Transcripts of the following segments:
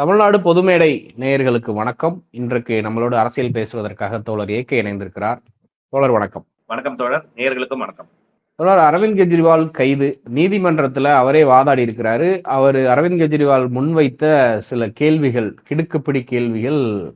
தமிழ்நாடு பொதுமேடை நேயர்களுக்கு வணக்கம். இன்றைக்கு நம்மளோட அரசியல் பேசுவதற்காக தோழர் ஏகே இணைந்திருக்கிறார். தோழர் வணக்கம். வணக்கம் தோழர். நேயர்களுக்கும் வணக்கம். தோழர் அரவிந்த் கெஜ்ரிவால் கைது. நீதிமன்றத்துல அவரே வாதாடி இருக்கிறாரு. அவர் அரவிந்த் கெஜ்ரிவால் முன்வைத்த சில கேள்விகள் கிடுக்குப்பிடி கேள்விகள்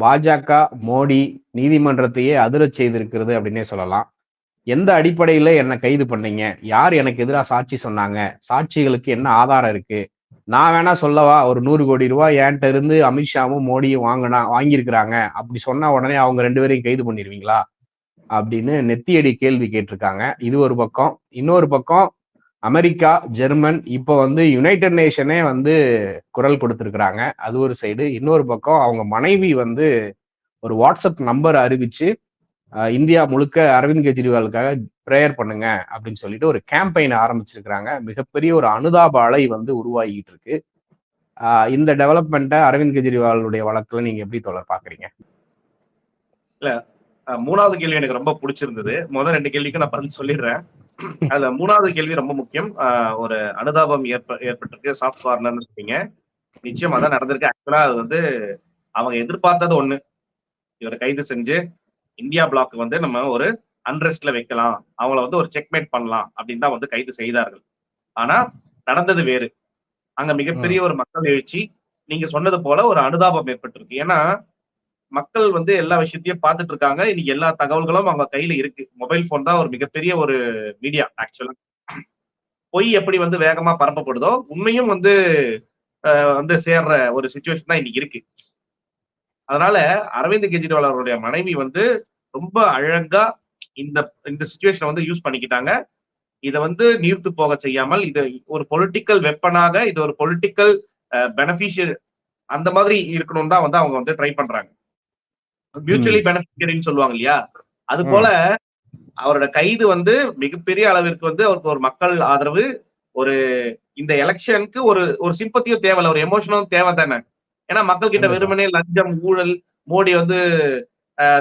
பாஜக மோடி நீதிமன்றத்தையே அதிரச் செய்திருக்கிறது அப்படின்னே சொல்லலாம். எந்த அடிப்படையில என்ன கைது பண்ணீங்க? யார் எனக்கு எதிராக சாட்சி சொன்னாங்க? சாட்சிகளுக்கு என்ன ஆதாரம் இருக்கு? நான் வேணா சொல்லவா ஒரு நூறு கோடி ரூபாய் என்கிட்ட இருந்து அமித்ஷாவும் மோடியும் வாங்கினா வாங்கியிருக்கிறாங்க. அப்படி சொன்னா உடனே அவங்க ரெண்டு பேரையும் கைது பண்ணிடுவீங்களா அப்படின்னு நெத்தியடி கேள்வி கேட்டிருக்காங்க. இது ஒரு பக்கம். இன்னொரு பக்கம் அமெரிக்கா ஜெர்மன் இப்போ வந்து யுனைடெட் நேஷனே வந்து குரல் கொடுத்துருக்குறாங்க. அது ஒரு சைடு இன்னொரு பக்கம் அவங்க மனைவி வந்து ஒரு வாட்ஸ்அப் நம்பர் அறிவிச்சு இந்தியா முழுக்க அரவிந்த் கெஜ்ரிவாலுக்காக ப்ரேயர் பண்ணுங்க அப்படின்னு சொல்லிட்டு ஒரு கேம்பெயின் ஆரம்பிச்சிருக்கிறாங்க. மிகப்பெரிய ஒரு அனுதாப அலை வந்து உருவாகிட்டு இருக்கு. இந்த டெவலப்மெண்ட்டை அரவிந்த் கெஜ்ரிவாலுடைய வழக்குல நீங்க எப்படி தொடர் பாக்குறீங்க இல்ல மூணாவது கேள்வி எனக்கு ரொம்ப பிடிச்சிருந்தது. முதல் ரெண்டு கேள்விக்கு நான் பதில் சொல்லிடுறேன். அதுல மூணாவது கேள்வி ரொம்ப முக்கியம். ஒரு அனுதாபம் ஏற்ப ஏற்பட்டிருக்கு. சாஃப்ட் கார்னர்னு சொன்னீங்க. நிச்சயம் அதான் நடந்திருக்கு. ஆக்சுவலா அது வந்து அவங்க எதிர்பார்த்தது ஒண்ணு. இவரை கைது செஞ்சு இந்தியா பிளாக் வந்து நம்ம ஒரு அன்ரெஸ்ட்ல வைக்கலாம். அவங்கள வந்து ஒரு செக்மேட் பண்ணலாம் அப்படின்னு தான் வந்து கைது செய்தார்கள். ஆனா நடந்தது வேறு. அங்க மிகப்பெரிய ஒரு மக்கள் எழுச்சி நீங்க சொன்னது போல ஒரு அனுதாபம் ஏற்பட்டிருக்கு. ஏன்னா மக்கள் வந்து எல்லா விஷயத்தையும் பார்த்துட்டு இருக்காங்க. இன்னைக்கு எல்லா தகவல்களும் அவங்க கையில இருக்கு. மொபைல் போன் தான் ஒரு மிகப்பெரிய ஒரு மீடியா ஆக்சுவலா பொய் எப்படி வந்து வேகமா பரப்பப்படுதோ உண்மையும் வந்து வந்து சேர்ற ஒரு சுச்சுவேஷன் தான் இன்னைக்கு இருக்கு. அதனால அரவிந்த் கெஜ்ரிவால் அவருடைய மனைவி வந்து ரொம்ப அழகா இந்த இந்த சுச்சுவேஷனை வந்து யூஸ் பண்ணிக்கிட்டாங்க. இதை வந்து நீர்த்து போக செய்யாமல் இது ஒரு பொலிட்டிக்கல் வெப்பனாக இது ஒரு பொலிட்டிக்கல் பெனிஃபிஷியல் அந்த மாதிரி இருக்கணும் தான் வந்து அவங்க வந்து ட்ரை பண்றாங்க. மியூச்சுவலி பெனிஃபிஷரின்னு சொல்லுவாங்க இல்லையா? அது போல அவரோட கைது வந்து மிகப்பெரிய அளவிற்கு வந்து அவருக்கு ஒரு மக்கள் ஆதரவு ஒரு இந்த எலெக்ஷனுக்கு ஒரு ஒரு சிம்பத்தியும் தேவையில்ல ஒரு எமோஷனும் தேவை தானே ஏன்னா மக்கள் கிட்ட. வெறுமனே லஞ்சம் ஊழல் மோடி வந்து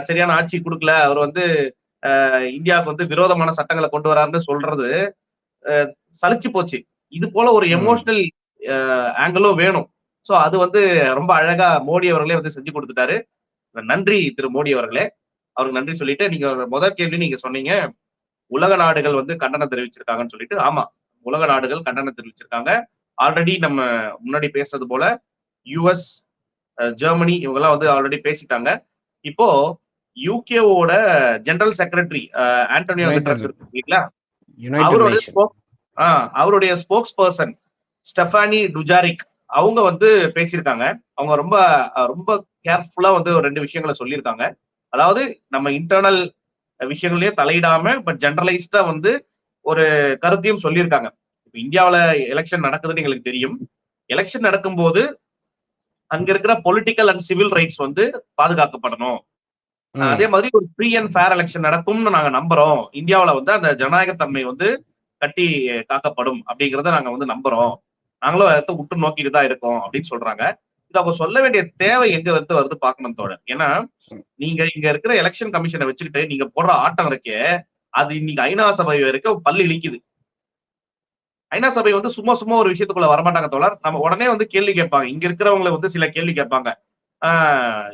சரியான ஆட்சி கொடுக்கல. அவர் வந்து இந்தியாவுக்கு வந்து விரோதமான சட்டங்களை கொண்டு வராருன்னு சொல்றது சலிச்சு போச்சு. இது போல ஒரு. எமோஷனல் ஆங்கிளும் வேணும். சோ அது வந்து ரொம்ப அழகா மோடி அவர்களே வந்து செஞ்சு கொடுத்துட்டாரு. நன்றி திரு மோடி அவர்களே. அவருக்கு நன்றி சொல்லிட்டு நீங்க முதல் கேள்வி நீங்க சொன்னீங்க. உலக நாடுகள் வந்து கண்டனம் தெரிவிச்சிருக்காங்கன்னு சொல்லிட்டு. ஆமா உலக நாடுகள் கண்டனம் தெரிவிச்சிருக்காங்க. ஆல்ரெடி நம்ம முன்னாடி பேசுனது போல யுஎஸ் ஜெர்மனி இவங்கெல்லாம் வந்து ஆல்ரெடி பேசிட்டாங்க. இப்போ யூகேவோட ஜெனரல் செக்ரட்டரி ஆண்டோனியோ குட்ரஸ் இருக்கு இல்லைங்களா? யுனைடெட் அவருடைய அவருடைய ஸ்போக்ஸ் பர்சன் ஸ்டெஃபானி டுஜாரிக் அவங்க வந்து பேசியிருக்காங்க. அவங்க ரொம்ப ரொம்ப கேர்ஃபுல்லா வந்து ரெண்டு விஷயங்களை சொல்லியிருக்காங்க. அதாவது நம்ம இன்டர்னல் விஷயங்களையே தலையிடாம பட் ஜெனரலைஸ்டா வந்து ஒரு கருத்தையும் சொல்லியிருக்காங்க. இப்போ இந்தியாவுல எலெக்ஷன் நடக்குதுன்னு எங்களுக்கு தெரியும். எலெக்ஷன் நடக்கும்போது அங்க இருக்கிற பொலிட்டிக்கல் அண்ட் சிவில் ரைட்ஸ் வந்து பாதுகாக்கப்படணும். அதே மாதிரி ஒரு ஃப்ரீ அண்ட் ஃபேர் எலெக்ஷன் நடக்கும்னு நாங்க நம்புறோம். இந்தியாவுல வந்து அந்த ஜனநாயகத்தன்மை வந்து கட்டி காக்கப்படும் அப்படிங்கறத நாங்க வந்து நம்புறோம். நாங்களும் அதை உற்று நோக்கிட்டு தான் இருக்கோம் அப்படின்னு சொல்றாங்க. இது அவங்க சொல்ல வேண்டிய தேவை எங்க வந்து வருது பார்க்கணும் தோழர். ஏன்னா நீங்க இங்க இருக்கிற எலெக்ஷன் கமிஷனை வச்சுக்கிட்டு நீங்க போடுற ஆட்டம் இருக்கே அது இன்னைக்கு ஐநா சபை வரைக்கும் பல்லு இழிக்குது. ஐநா சபை வந்து சும்மா சும்மா ஒரு விஷயத்துக்குள்ள வரமாட்டாங்க தோழர். நம்ம உடனே வந்து கேள்வி கேட்பாங்க. இங்க இருக்கிறவங்களை வந்து சில கேள்வி கேட்பாங்க.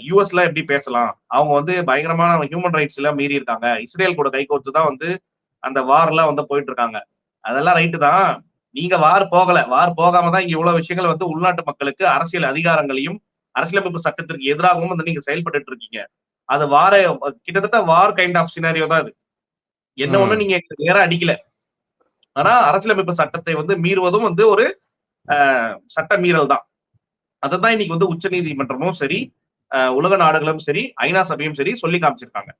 யூஎஸ்ல எப்படி பேசலாம்? அவங்க வந்து பயங்கரமான ஹியூமன் ரைட்ஸ் எல்லாம் மீறி இருக்காங்க. இஸ்ரேல் கூட கை கோர்த்து தான் வந்து அந்த வார் எல்லாம் வந்து போயிட்டு இருக்காங்க. அதெல்லாம் ரைட்டு தான். நீங்க வார் போகல. வார் போகாம தான் இங்க இவ்வளவு விஷயங்கள் வந்து உள்நாட்டு மக்களுக்கு அரசியல் அதிகாரங்களையும் அரசியலமைப்பு சட்டத்திற்கு எதிராகவும் வந்து நீங்க செயல்பட்டு இருக்கீங்க. அது வார கிட்டத்தட்ட வார் கைண்ட் ஆஃப் சினாரியோ தான் இது. என்ன. ஒண்ணு நீங்க எங்களுக்கு நேரா அடிக்கல. ஆனா அரசியலமைப்பு சட்டத்தை வந்து மீறுவதும் வந்து ஒரு சட்ட மீறல் தான் அதைதான் இன்னைக்கு வந்து உச்ச நீதிமன்றமும் சரி உலக நாடுகளும் சரி ஐநா சபையும் சரி சொல்லி காமிச்சிருக்காங்க.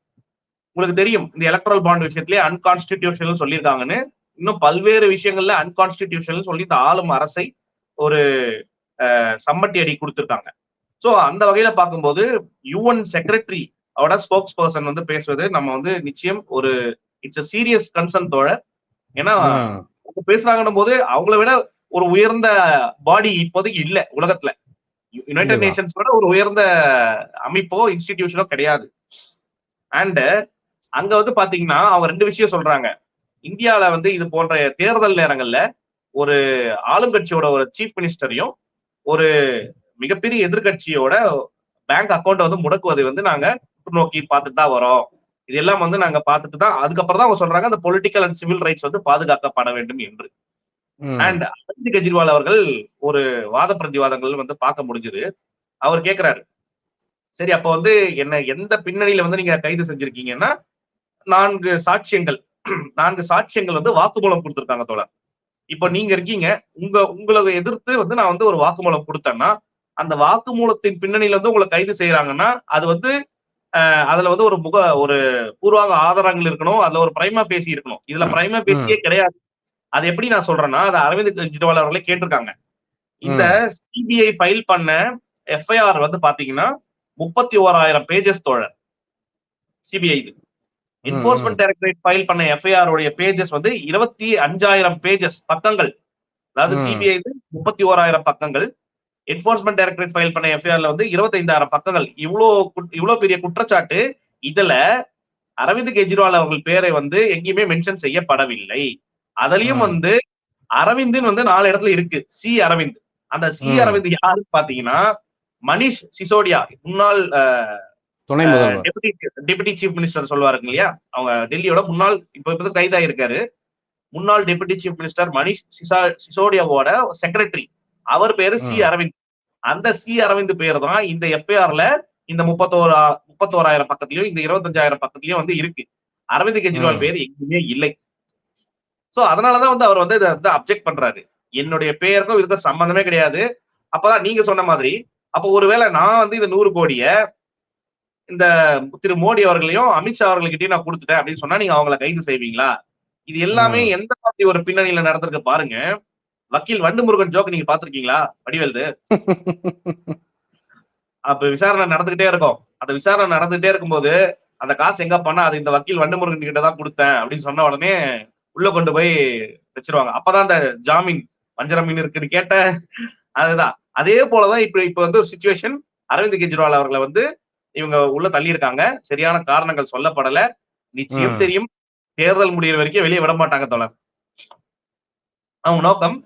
உங்களுக்கு தெரியும் இந்த எலக்ட்ரல் பாண்ட் விஷயத்திலேயே அன்கான்ஸ்டிடியூஷனல் சொல்லியிருக்காங்கன்னு. இன்னும் பல்வேறு விஷயங்கள்ல அன்கான்ஸ்டிடியூஷனல் சொல்லி இந்த ஆளும் அரசை ஒரு சம்மட்டி அடி கொடுத்துருக்காங்க. ஸோ அந்த வகையில பார்க்கும்போது யுஎன் செக்ரட்டரி அவட ஸ்போக்ஸ் பர்சன் வந்து பேசுவது நம்ம வந்து நிச்சயம் ஒரு இட்ஸ் சீரியஸ் கன்சர்ன் தோழர். ஏன்னா பேசுறாங்கன்னும் போது அவங்கள விட ஒரு உயர்ந்த பாடி இப்போதைக்கு இல்ல உலகத்துல. யுனைடெட் விட ஒரு உயர்ந்த அமைப்போ இன்ஸ்டிடியூஷனோ கிடையாது. அண்ட் அங்க வந்து பாத்தீங்கன்னா அவங்க ரெண்டு விஷயம் சொல்றாங்க. இந்தியால வந்து இது போன்ற தேர்தல் நேரங்கள்ல ஒரு ஆளுங்கட்சியோட ஒரு சீஃப் மினிஸ்டரையும் ஒரு மிகப்பெரிய எதிர்க்கட்சியோட பேங்க் அக்கௌண்ட் வந்து முடக்குவதை வந்து நாங்க நோக்கி பார்த்துட்டு தான் வரோம். இது எல்லாம் வந்து நாங்க பார்த்துட்டு தான் அதுக்கப்புறம் தான் அவங்க சொல்றாங்க அந்த பொலிட்டிக்கல் அண்ட் சிவில் ரைட்ஸ் வந்து பாதுகாக்கப்பட வேண்டும் என்று. அண்ட் அரவிந்த் கெஜ்ரிவால் அவர்கள் ஒரு வாத பிரதிவாதங்கள் வந்து பார்க்க முடிஞ்சது. அவர் கேட்கிறாரு சரி அப்ப வந்து என்ன எந்த பின்னணியில வந்து நீங்க கைது செஞ்சிருக்கீங்கன்னா நான்கு சாட்சியங்கள் நான்கு சாட்சியங்கள் வந்து வாக்குமூலம் கொடுத்திருக்காங்க தோழர். இப்ப நீங்க இருக்கீங்க உங்க உங்களை எதிர்த்து வந்து நான் வந்து ஒரு வாக்குமூலம் கொடுத்தேன்னா அந்த வாக்குமூலத்தின் பின்னணியில வந்து உங்களை கைது செய்யறாங்கன்னா அது வந்து அதுல வந்து ஒரு முக ஒரு பூர்வாங்க ஆதாரங்கள் இருக்கணும் அதுல ஒரு பிரைமா பேசி இருக்கணும். இதுல பிரைமா பேசியே கிடையாது. அது எப்படி நான் சொல்றேன்னா அது அரவிந்த் கெஜ்ரிவால் அவர்களே கேட்டிருக்காங்க. இந்த சிபிஐ ஃபைல் பண்ண எஃப்ஐஆர் வந்து பாத்தீங்கன்னா முப்பத்தி ஓராயிரம் பேஜஸ் தோழர். சிபிஐ இது. என்போர்ஸ்மெண்ட் டைரக்டரேட் ஃபைல் பண்ண எஃப்ஐஆர் உடைய பேஜஸ் வந்து இருபத்தி அஞ்சாயிரம் பேஜஸ் பக்கங்கள். அதாவது சிபிஐ முப்பத்தி ஓராயிரம் பக்கங்கள். என்போர்ஸ்மெண்ட் டைரக்டரேட் ஃபைல் பண்ண எஃப்ஐஆர்ல வந்து இருபத்தைந்தாயிரம் பக்கங்கள். இவ்வளோ இவ்வளோ பெரிய குற்றச்சாட்டு இதுல அரவிந்த் கெஜ்ரிவால் அவர்கள் பேரை வந்து எங்கேயுமே மென்ஷன் செய்யப்படவில்லை. அதுலயும் வந்து அரவிந்தின் வந்து நாலு இடத்துல இருக்கு. சி அரவிந்த். அந்த சி அரவிந்த் யாருன்னு பாத்தீங்கன்னா மணிஷ் சிசோடியா முன்னாள் துணை டெபுட்டி சீஃப் மினிஸ்டர் சொல்லுவாருங்க இல்லையா? அவங்க டெல்லியோட முன்னாள் இப்ப இப்ப கைதாயிருக்காரு. முன்னாள் deputy chief minister Manish Sisa சிசோடியாவோட secretary அவர் பேரு சி அரவிந்த். அந்த சி அரவிந்த் பேர் தான் இந்த எஃப்ஐஆர்ல இந்த முப்பத்தோரா முப்பத்தோராயிரம் பக்கத்துலயும் இந்த இருபத்தஞ்சாயிரம் பக்கத்துலயும் வந்து இருக்கு. அரவிந்த் கெஜ்ரிவால் பேர் எங்கேயுமே இல்லை. சோ அதனாலதான் வந்து அவர் வந்து இதை வந்து அப்செக்ட் பண்றாரு. என்னுடைய பெயருக்கும் இதுக்கும் சம்பந்தமே கிடையாது. அப்பதான் நீங்க சொன்ன மாதிரி அப்போ ஒருவேளை நான் வந்து இந்த நூறு கோடிய இந்த திரு மோடி அவர்களையும் அமித்ஷா அவர்கள்கிட்டயும் நான் கொடுத்துட்டேன் அப்படின்னு சொன்னா நீங்க அவங்கள கைது செய்வீங்களா? இது எல்லாமே எந்த மாதிரி ஒரு பின்னணியில நடந்திருக்கு பாருங்க. வக்கீல் வண்டு முருகன் ஜோக் நீங்க பாத்திருக்கீங்களா வடிவேல்து. அப்ப விசாரணை நடந்துகிட்டே இருக்கும். அந்த விசாரணை நடந்துகிட்டே இருக்கும்போது அந்த காசு எங்க பண்ணா அது இந்த வக்கீல் வண்டு முருகன் கிட்ட தான் கொடுத்தேன் அப்படின்னு சொன்ன உடனே உள்ள கொண்டு போய் வச்சிருவாங்க. அப்பதான் அந்த ஜாமீன் வஞ்சர மீன் இருக்குன்னு கேட்ட அதுதான். அதே போலதான் இப்ப இப்ப வந்து ஒரு சுச்சுவேஷன் அரவிந்த் கெஜ்ரிவால் அவர்களை வந்து இவங்க உள்ள தள்ளி இருக்காங்க சரியான காரணங்கள் சொல்லப்படல. நிச்சயம் தெரியும். தேர்தல் முடிகிற வரைக்கும் வெளியே விட மாட்டாங்க தோழர். அவங்க நோக்கம்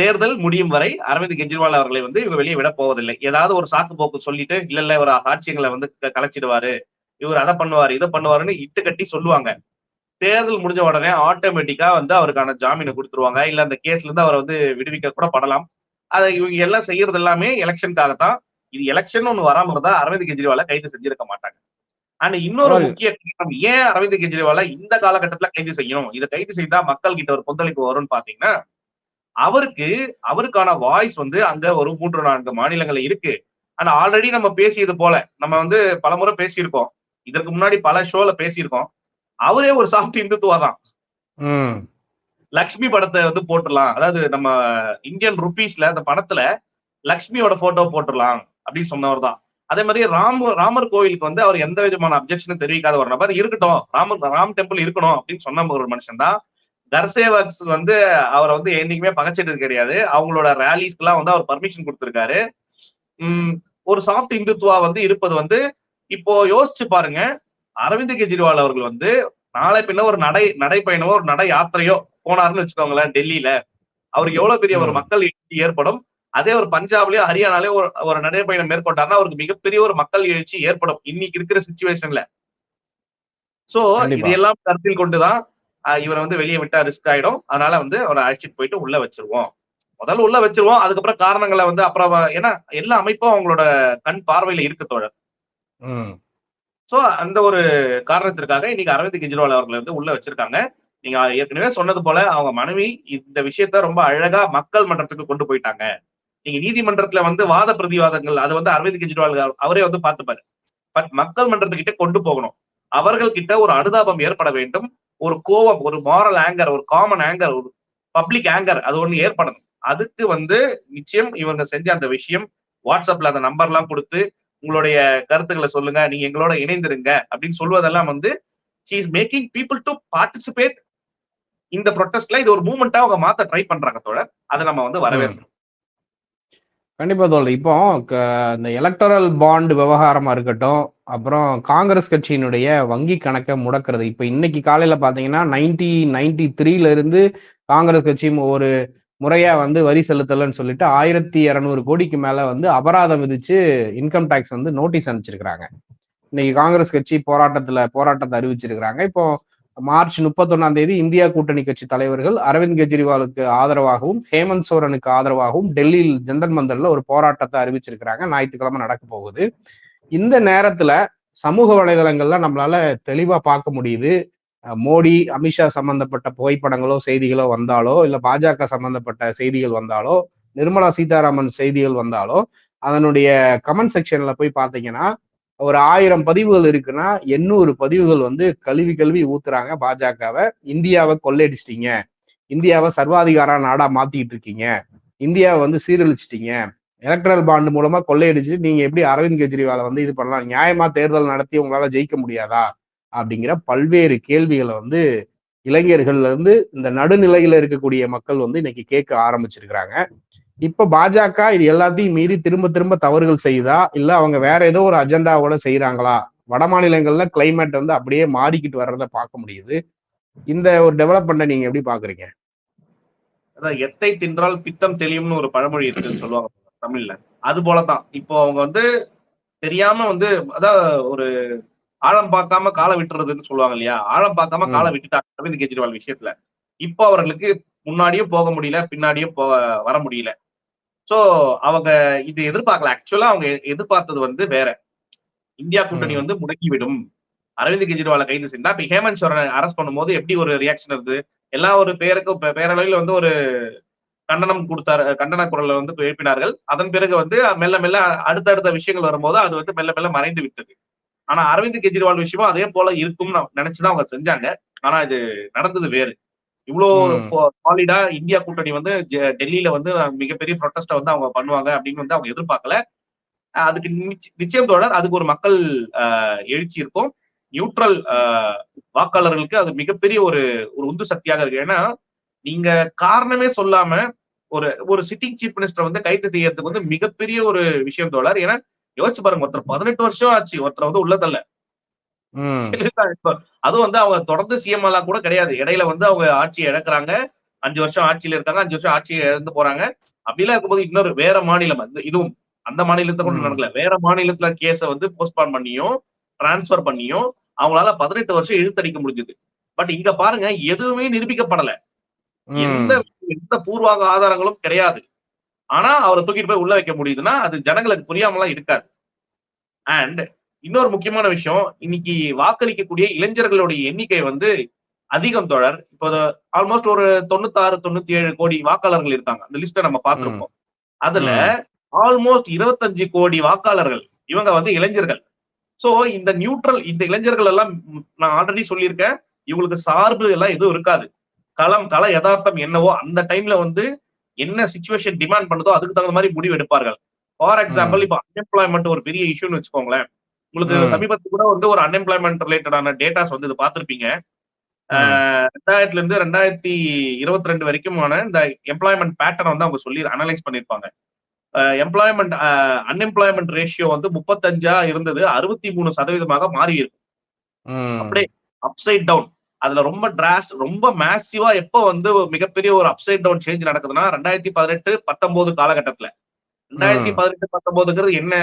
தேர்தல் முடியும் வரை அரவிந்த் கெஜ்ரிவால் அவர்களை வந்து இவங்க வெளியே விட போவதில்லை. ஏதாவது ஒரு சாக்கு போக்கு சொல்லிட்டு இல்ல இல்ல ஒரு சாட்சியங்களை வந்து கலைச்சிடுவாரு. இவர் அதை பண்ணுவாரு இதை பண்ணுவாருன்னு இட்டு கட்டி சொல்லுவாங்க. தேர்தல் முடிஞ்ச உடனே ஆட்டோமேட்டிக்கா வந்து அவருக்கான ஜாமீனை கொடுத்துருவாங்க. இல்ல அந்த கேஸ்ல இருந்து அவரை வந்து விடுவிக்க கூட படலாம். அதை இவங்க எல்லாம் செய்யறது எல்லாமே எலெக்ஷனுக்காகத்தான் இது எலெக்ஷன் ஒண்ணு வராம இருந்தா அரவிந்த் கெஜ்ரிவால கைது செஞ்சிருக்க மாட்டாங்க. அண்ட் இன்னொரு முக்கிய காரணம் ஏன் அரவிந்த் கெஜ்ரிவால இந்த காலகட்டத்துல கைது செய்யணும்? இதை கைது செய்தா மக்கள் கிட்ட ஒரு கொந்தளிப்பு வரும்னு பாத்தீங்கன்னா அவருக்கு அவருக்கான வாய்ஸ் வந்து அங்க ஒரு மூன்று நான்கு மாநிலங்கள்ல இருக்கு. ஆனா ஆல்ரெடி நம்ம பேசியது போல நம்ம வந்து பலமுறை பேசியிருக்கோம். இதற்கு முன்னாடி பல ஷோல பேசியிருக்கோம். அவரே ஒரு சாஃப்ட் இந்துத்துவா தான். லக்ஷ்மி படத்தை வந்து போட்டுடலாம். அதாவது நம்ம இந்தியன் ருபீஸ்ல அந்த படத்துல லக்ஷ்மியோட போட்டோ போட்டுடலாம் அப்படின்னு சொன்னவர் தான். அதே மாதிரி ராம் ராமர் கோவிலுக்கு வந்து அவர் எந்த விதமான அப்செக்ஷனும் தெரிவிக்காத ஒரு நபர் இருக்கட்டும். ராமர் ராம் டெம்பிள் இருக்கணும் அப்படின்னு சொன்ன ஒரு மனுஷன் தான். தர்சேவக்ஸ் வந்து அவரை வந்து என்னைக்குமே பகச்சிட்டு கிடையாது. அவங்களோட ரேலிஸ்க்கு எல்லாம் வந்து அவர் பர்மிஷன் கொடுத்திருக்காரு. ஒரு சாஃப்ட் இந்துத்துவா வந்து இருப்பது வந்து இப்போ யோசிச்சு பாருங்க. அரவிந்த் கெஜ்ரிவால் அவர்கள் வந்து நாளை பின்ன ஒரு நடை நடைப்பயணமோ ஒரு நடை யாத்திரையோ போனாருன்னு வச்சுக்கோங்களேன் டெல்லியில. அவருக்கு எவ்வளவு பெரிய ஒரு மக்கள் எழுச்சி ஏற்படும். அதே ஒரு பஞ்சாப்லயோ ஹரியானாலயோ ஒரு ஒரு நடைப்பயணம் மேற்கொண்டாருன்னா அவருக்கு மிகப்பெரிய ஒரு மக்கள் எழுச்சி ஏற்படும். இன்னைக்கு இருக்கிற சுச்சுவேஷன்ல சோ இதையெல்லாம் கருத்தில் கொண்டுதான் இவரை வந்து வெளியே விட்டா ரிஸ்க் ஆயிடும். அதனால வந்து அவரை அழைச்சிட்டு போயிட்டு உள்ள வச்சிருவோம். முதல்ல உள்ள வச்சிருவோம். அதுக்கப்புறம் காரணங்களை வந்து அப்புறம் ஏன்னா எல்லா அமைப்பும் அவங்களோட கண் பார்வையில இருக்கு தோழர். சோ அந்த ஒரு காரணத்திற்காக இன்னைக்கு அரவிந்த் கெஜ்ரிவால் அவர்களை வந்து உள்ள வச்சிருக்காங்க. நீங்க ஏற்கனவே சொன்னது போல அவங்க மனைவி இந்த விஷயத்த ரொம்ப அழகா மக்கள் மன்றத்துக்கு கொண்டு போயிட்டாங்க. நீங்க நீதிமன்றத்துல வந்து வாத பிரதிவாதங்கள் அது வந்து அரவிந்த் கெஜ்ரிவால் அவரே வந்து பார்த்துப்பாரு. பட் மக்கள் மன்றத்துக்கிட்ட கொண்டு போகணும். அவர்கள் கிட்ட ஒரு அனுதாபம் ஏற்பட வேண்டும். ஒரு கோபம் ஒரு மாரல் ஆங்கர் ஒரு காமன் ஆங்கர் ஒரு பப்ளிக் ஆங்கர் அது ஒண்ணு ஏற்படணும். அதுக்கு வந்து நிச்சயம் இவங்க செஞ்ச அந்த விஷயம் வாட்ஸ்அப்ல அந்த நம்பர்லாம் கொடுத்து உங்களுடைய கருத்துக்களை சொல்லுங்க நீங்க எங்களோட இணைந்திருங்க அப்படின்னு சொல்வதெல்லாம் வந்து she is making people to participate இந்த ப்ரொட்டஸ்ட்ல இது ஒரு மூமெண்டா அவங்க மாத்த ட்ரை பண்றாங்க தோழர். அதை நம்ம வந்து வரவேற்கணும் கண்டிப்பா தோழர். இப்போ இந்த எலக்டரல் பாண்ட் விவகாரமா இருக்கட்டும் அப்புறம் காங்கிரஸ் கட்சியினுடைய வங்கி கணக்கை முடக்கிறது. இப்போ இன்னைக்கு காலையில பாத்தீங்கன்னா நைன்டி நைன்டி த்ரீல இருந்து காங்கிரஸ் கட்சி ஒரு முறையா வந்து வரி செலுத்தலன்னு சொல்லிட்டு ஆயிரத்தி இரநூறு கோடிக்கு மேல வந்து அபராதம் விதிச்சு இன்கம் டேக்ஸ் வந்து நோட்டீஸ் அனுப்பிச்சிருக்கிறாங்க. இன்னைக்கு காங்கிரஸ் கட்சி போராட்டத்துல போராட்டத்தை அறிவிச்சிருக்கிறாங்க. இப்போ மார்ச் முப்பத்தொன்னாம் தேதி இந்தியா கூட்டணி கட்சி தலைவர்கள் அரவிந்த் கெஜ்ரிவாலுக்கு ஆதரவாகவும் ஹேமந்த் சோரனுக்கு ஆதரவாகவும் டெல்லியில் ஜந்தர் மந்தர்ல ஒரு போராட்டத்தை அறிவிச்சிருக்கிறாங்க. ஞாயிற்றுக்கிழமை நடக்க போகுது. இந்த நேரத்துல சமூக வலைதளங்கள்ல நம்மளால தெளிவா பார்க்க முடியுது. மோடி அமித்ஷா சம்பந்தப்பட்ட புகைப்படங்களோ செய்திகளோ வந்தாலோ இல்ல பாஜக சம்பந்தப்பட்ட செய்திகள் வந்தாலோ நிர்மலா சீதாராமன் செய்திகள் வந்தாலோ அதனுடைய கமெண்ட் செக்ஷன்ல போய் பாத்தீங்கன்னா ஒரு ஆயிரம் பதிவுகள் இருக்குன்னா எண்ணூறு பதிவுகள் வந்து கல்வி கழுவி ஊத்துறாங்க பாஜகவை. இந்தியாவை கொள்ளையடிச்சிட்டீங்க. இந்தியாவை சர்வாதிகார நாடா மாத்திக்கிட்டு இருக்கீங்க. இந்தியாவை வந்து சீரழிச்சிட்டீங்க. எலக்ட்ரல் பாண்டு மூலமா கொள்ளையடிச்சுட்டு நீங்க எப்படி அரவிந்த் கெஜ்ரிவாலை வந்து இது பண்ணலாம்? நியாயமா தேர்தல் நடத்தி உங்களால ஜெயிக்க முடியாதா? அப்படிங்கிற பல்வேறு கேள்விகளை வந்து இளைஞர்கள்ல இருந்து இந்த நடுநிலையில இருக்கக்கூடிய மக்கள் வந்து இன்னைக்கு கேட்க ஆரம்பிச்சிருக்கிறாங்க. இப்ப பாஜக இது எல்லாத்தையும் மீறி திரும்ப திரும்ப தவறுகள் செய்யுதா இல்ல அவங்க வேற ஏதோ ஒரு அஜெண்டாவோட செய்யறாங்களா வட மாநிலங்கள்ல கிளைமேட் வந்து அப்படியே மாறிக்கிட்டு வர்றத பார்க்க முடியுது. இந்த ஒரு டெவலப்மெண்ட்டை நீங்க எப்படி பாக்குறீங்க அதான் எத்தை தின்றால் பித்தம் தெளியும்னு ஒரு பழமொழி இருக்குன்னு சொல்லுவாங்க. தமிழ்ல. அது போலதான் இப்போ அவங்க வந்து தெரியாம வந்து அதான் ஒரு ஆழம் பார்க்காம காலை விட்டுறதுன்னு சொல்லுவாங்க இல்லையா? ஆழம் பார்க்காம. காலை விட்டுட்டாங்க அரவிந்த் கெஜ்ரிவால் விஷயத்துல. இப்போ அவர்களுக்கு முன்னாடியும் போக முடியல பின்னாடியும் போக வர முடியல. சோ அவங்க இது எதிர்பார்க்கல. ஆக்சுவலா அவங்க எதிர்பார்த்தது வந்து வேற. இந்தியா கூட்டணி. வந்து முடக்கிவிடும். அரவிந்த் கெஜ்ரிவாலை கைது செய்தா இப்ப ஹேமந்த் சோரனை அரெஸ்ட் பண்ணும்போது எப்படி ஒரு ரியாக்ஷன் இருந்தது எல்லா ஒரு பேருக்கும் பேரளவில் வந்து ஒரு கண்டனம் கொடுத்தாரு கண்டன குரலை வந்து எழுப்பினார்கள். அதன் பிறகு வந்து மெல்ல மெல்ல அடுத்தடுத்த விஷயங்கள் வரும்போது அது வந்து மெல்ல மெல்ல மறைந்து விட்டது. ஆனா அரவிந்த் கெஜ்ரிவால் விஷயமும் அதே போல இருக்கும்னு நினைச்சுதான் அவங்க செஞ்சாங்க. ஆனா இது நடந்தது வேறு. இவ்வளோ ம். சாலிடா இந்தியா கூட்டணி வந்து டெல்லியில வந்து மிகப்பெரிய ப்ரொட்டஸ்ட வந்து அவங்க பண்ணுவாங்க அப்படின்னு வந்து அவங்க எதிர்பார்க்கல. அதுக்கு நிச்ச- நிச்சயம் தொடர் அதுக்கு ஒரு மக்கள் எழுச்சி இருக்கும். நியூட்ரல் வாக்காளர்களுக்கு அது மிகப்பெரிய ஒரு ஒரு உந்து சக்தியாக இருக்கு. ஏன்னா நீங்க காரணமே சொல்லாம ஒரு ஒரு சிட்டிங் சீஃப் மினிஸ்டர் வந்து கைது செய்யறதுக்கு வந்து மிகப்பெரிய ஒரு விஷயம் தோழர். ஏன்னா யோசிச்சு பாருங்க ஒருத்தர் பதினெட்டு வருஷம் ஆச்சு ஒருத்தர் வந்து உள்ள தள்ள ம் அதுவும் வந்து அவங்க தொடர்ந்து சிஎம் எல்லாம் கூட கிடையாது. இடையில வந்து அவங்க ஆட்சியை இழக்கிறாங்க. அஞ்சு வருஷம் ஆட்சியில இருக்காங்க அஞ்சு வருஷம் ஆட்சியை இழந்து போறாங்க. அப்படிலாம் இருக்கும்போது இன்னொரு வேற மாநிலம் இதுவும் அந்த மாநிலத்தை கொண்டு. நடக்கல. வேற மாநிலத்துல கேஸ வந்து போஸ்ட்பான் பண்ணியும் டிரான்ஸ்பர் பண்ணியும் அவங்களால பதினெட்டு வருஷம் இழுத்தடிக்க முடிஞ்சது. பட் இங்க பாருங்க எதுவுமே நிரூபிக்கப்படல. எந்த எந்த பூர்வாங்க ஆதாரங்களும் கிடையாது. ஆனா அவரை தூக்கிட்டு போய் உள்ள வைக்க முடியுதுன்னா அது ஜனங்களுக்கு புரியாமலாம் இருக்காது. அண்ட் இன்னொரு முக்கியமான விஷயம் இன்னைக்கு வாக்களிக்கக்கூடிய இளைஞர்களுடைய எண்ணிக்கை வந்து அதிகம் தொடர் இப்போ ஆல்மோஸ்ட் ஒரு தொண்ணூத்தாறு தொண்ணூத்தி ஏழு கோடி வாக்காளர்கள் இருக்காங்க. அந்த லிஸ்ட்டை நம்ம பார்த்திருப்போம் அதுல ஆல்மோஸ்ட் இருபத்தஞ்சு கோடி வாக்காளர்கள் இவங்க வந்து இளைஞர்கள். சோ இந்த நியூட்ரல் இந்த இளைஞர்கள் எல்லாம் நான் ஆல்ரெடி சொல்லியிருக்கேன். இவங்களுக்கு சார்பு எல்லாம் எதுவும் இருக்காது. களம் கள யதார்த்தம் என்னவோ அந்த டைம்ல வந்து என்ன சுச்சுவேஷன் டிமாண்ட் பண்ணுதோ அதுக்கு தகுந்த மாதிரி முடிவு எடுப்பார்கள். ஃபார் எக்ஸாம்பிள் இப்போ அன்எம்ப்ளாய்மெண்ட் ஒரு பெரிய இஷ்யூன்னு வச்சுக்கோங்களேன். உங்களுக்கு ம். சமீபத்துல கூட வந்து ஒரு அன்எம்ப்ளாய்மெண்ட் ரிலேட்டடான டேட்டாஸ் வந்து இது பார்த்திருப்பீங்க. ரெண்டாயிரத்துல இருந்து ரெண்டாயிரத்தி இருபத்தி ரெண்டு வரைக்குமான இந்த எம்ப்ளாய்மெண்ட் பேட்டர்ன் வந்து அவங்க சொல்லி அனலைஸ் பண்ணிருப்பாங்க எம்ப்ளாய்மெண்ட் அன்எம்ப்ளாய்மெண்ட் ரேஷியோ வந்து முப்பத்தஞ்சா இருந்தது அறுபத்தி மூணு சதவீதமாக மாறி அப்படியே அப்சைட் டவுன் அதுல ரொம்ப டிராஸ் ரொம்ப மேசிவா எப்போ வந்து மிகப்பெரிய ஒரு அப்சைட் டவுன் சேஞ்ச் நடக்குதுன்னா ரெண்டாயிரத்தி பதினெட்டு பத்தொன்பது காலகட்டத்துல. ரெண்டாயிரத்தி. பதினெட்டு பத்தொன்பதுங்கிறது என்ன?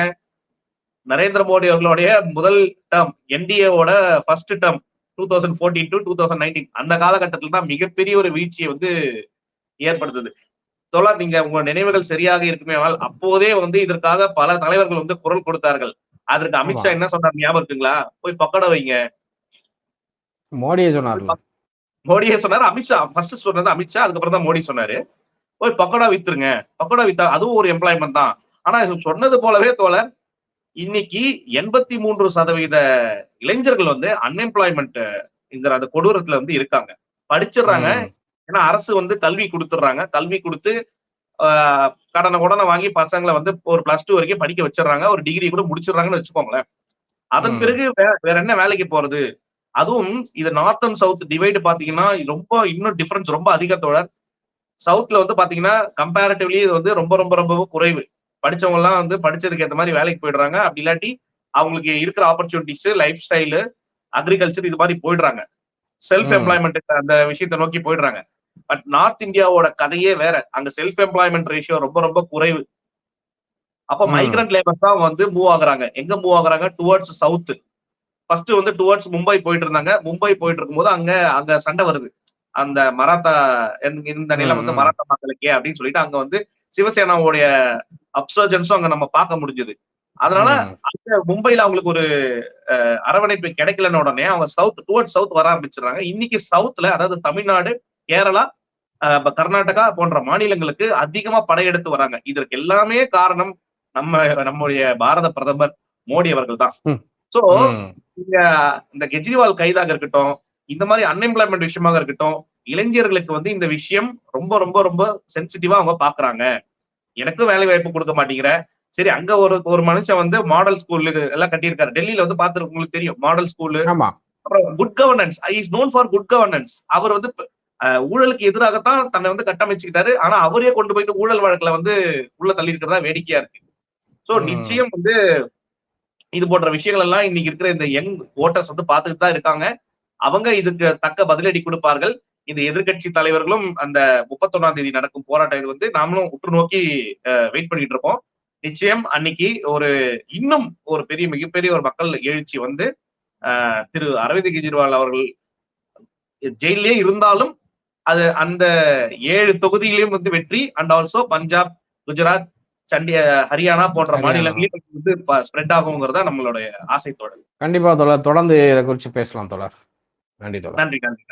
நரேந்திர மோடி அவர்களுடைய முதல் term என்டிஏவோட first term two thousand fourteen to two thousand nineteen அந்த காலகட்டத்தில் தான் மிகப்பெரிய ஒரு வீழ்ச்சியை வந்து ஏற்படுத்துது. தோழர் நீங்க உங்க நினைவுகள் சரியாக இருக்குமே ஆனால் அப்போதே வந்து இதற்காக பல தலைவர்கள் வந்து குரல் கொடுத்தார்கள். அதற்கு அமித்ஷா. என்ன சொன்னார்? ஞாபகம் இருக்குங்களா? போய் பக்கட வைங்க. மோடியே சொன்னார்ல. மோடியே சொன்னாரு அமித்ஷா. ஃபர்ஸ்ட் சொன்னது அமித்ஷா அதுக்கப்புறம் தான் மோடி சொன்னாரு. போய் பக்கோடா வித்துருங்க. பக்கோடா வித்தா அதுவும் ஒரு எம்ப்ளாய்மெண்ட் தான். ஆனா சொன்னது போலவே தோழர் இன்னைக்கு எண்பத்தி மூன்று சதவீத இளைஞர்கள் வந்து அன்எம்ப்ளாய்மெண்ட் அந்த கொடூரத்துல வந்து இருக்காங்க. படிச்சிடுறாங்க. ஏன்னா அரசு வந்து கல்வி கொடுத்துடுறாங்க. கல்வி கொடுத்து கடனை உடனே வாங்கி பசங்களை வந்து ஒரு பிளஸ் டூ வரைக்கும் படிக்க வச்சிடுறாங்க. ஒரு டிகிரி கூட முடிச்சிடுறாங்கன்னு வச்சுக்கோங்களேன். அதன். பிறகு வேற என்ன வேலைக்கு போறது? அதுவும் இது நார்த் அண்ட் சவுத் டிவைடு பாத்தீங்கன்னா ரொம்ப இன்னும் டிஃபரன்ஸ் ரொம்ப அதிகத்தோட சவுத்ல வந்து பாத்தீங்கன்னா கம்பேரிட்டிவ்லி இது வந்து ரொம்ப ரொம்ப ரொம்ப குறைவு. படிச்சவங்க எல்லாம் வந்து படிச்சதுக்கு ஏத்த மாதிரி வேலைக்கு போயிடுறாங்க. அப்படி இல்லாட்டி அவங்களுக்கு இருக்கிற ஆப்பர்ச்சுனிட்டிஸ் லைஃப் ஸ்டைலு அக்ரிகல்ச்சர் இது மாதிரி போயிடுறாங்க. செல்ஃப். எம்ப்ளாய்மெண்ட் அந்த விஷயத்தை நோக்கி போயிடுறாங்க. பட் நார்த் இந்தியாவோட கதையே வேற. அங்க செல்ஃப் எம்ப்ளாய்மெண்ட் ரேஷியோ ரொம்ப ரொம்ப குறைவு. அப்ப. மைக்ரண்ட் லேபர் தான் வந்து மூவ் ஆகுறாங்க. எங்க மூவ் ஆகுறாங்க? டுவர்ட்ஸ் சவுத் ஃபர்ஸ்ட் வந்து டுவர்ட்ஸ் மும்பை போயிட்டு இருந்தாங்க மும்பை போயிட்டு இருக்கும்போது அங்க அங்க சண்டை வருது அந்த மராத்தா இந்த- நிலம் வந்து. மராத்தா மக்களுக்கே அப்படின்னு சொல்லிட்டு அங்க வந்து சிவசேனாவுடைய அப்சர்ஜன்ஸும் அங்க நம்ம பார்க்க முடிஞ்சது அதனால. அங்க மும்பைல அவங்களுக்கு ஒரு அரவணைப்பு கிடைக்கலன்னு உடனே அவங்க சவுத் டுவர்ட் சவுத் வர ஆரம்பிச்சிடுறாங்க இன்னைக்கு சவுத்ல அதாவது தமிழ்நாடு கேரளா கர்நாடகா போன்ற மாநிலங்களுக்கு அதிகமா படையெடுத்து வராங்க இதற்கு எல்லாமே காரணம் நம்ம நம்முடைய பாரத பிரதமர் மோடி அவர்கள் தான். சோ. இந்த கெஜ்ரிவால் கைதாக இருக்கட்டும் இந்த மாதிரி அன்எம்ப்ளாய்மெண்ட் விஷயமாக இருக்கட்டும் இளைஞர்களுக்கு வந்து இந்த விஷயம் ரொம்ப ரொம்ப ரொம்ப சென்சிட்டிவா அவங்க பாக்குறாங்க எனக்கும் வேலை வாய்ப்பு கொடுக்க மாட்டேங்கிற. சரி அங்க ஒரு ஒரு மனுஷன் வந்து மாடல் ஸ்கூல் எல்லாம் கட்டியிருக்காரு. டெல்லியில வந்து பாத்துருக்கு உங்களுக்கு தெரியும் மாடல் ஸ்கூல் ஆமா. அப்புறம் good governance is known for good governance அவர் வந்து ஊழலுக்கு எதிராகத்தான் தன்னை வந்து கட்டமைச்சுக்கிட்டாரு. ஆனா அவரே கொண்டு போயிட்டு ஊழல் வழக்குல வந்து உள்ள தள்ளி இருக்கிறதா வேடிக்கையா இருக்கு. சோ. நிச்சயம் வந்து இது போன்ற விஷயங்கள் எல்லாம் இன்னைக்கு இருக்கிற இந்த யங் ஓட்டர்ஸ் வந்து பார்த்துட்டு தான் இருக்காங்க. அவங்க இதுக்கு தக்க பதிலடி கொடுப்பார்கள். இந்த எதிர்க்கட்சி தலைவர்களும் அந்த முப்பத்தொன்னாம் தேதி நடக்கும் போராட்டம் இது வந்து நாமளும் உற்று நோக்கி வெயிட் பண்ணிட்டு இருக்கோம் நிச்சயம் அன்னைக்கு ஒரு இன்னும் ஒரு பெரிய மிகப்பெரிய ஒரு மக்கள் எழுச்சி வந்து திரு அரவிந்த் கெஜ்ரிவால் அவர்கள் ஜெயிலே இருந்தாலும் அது அந்த ஏழு தொகுதியிலையும் வந்து வெற்றி. அண்ட் ஆல்சோ பஞ்சாப் குஜராத் சண்டி ஹரியானா போன்ற ஹரியானா. மாநிலங்களையும் வந்து ஸ்ப்ரெட் ஆகுங்கிறதா நம்மளுடைய ஆசை தொடர் கண்டிப்பா தோழர். தொடர்ந்து இதை குறித்து பேசலாம் தோழர். நன்றி தோழர். நன்றி நன்றி.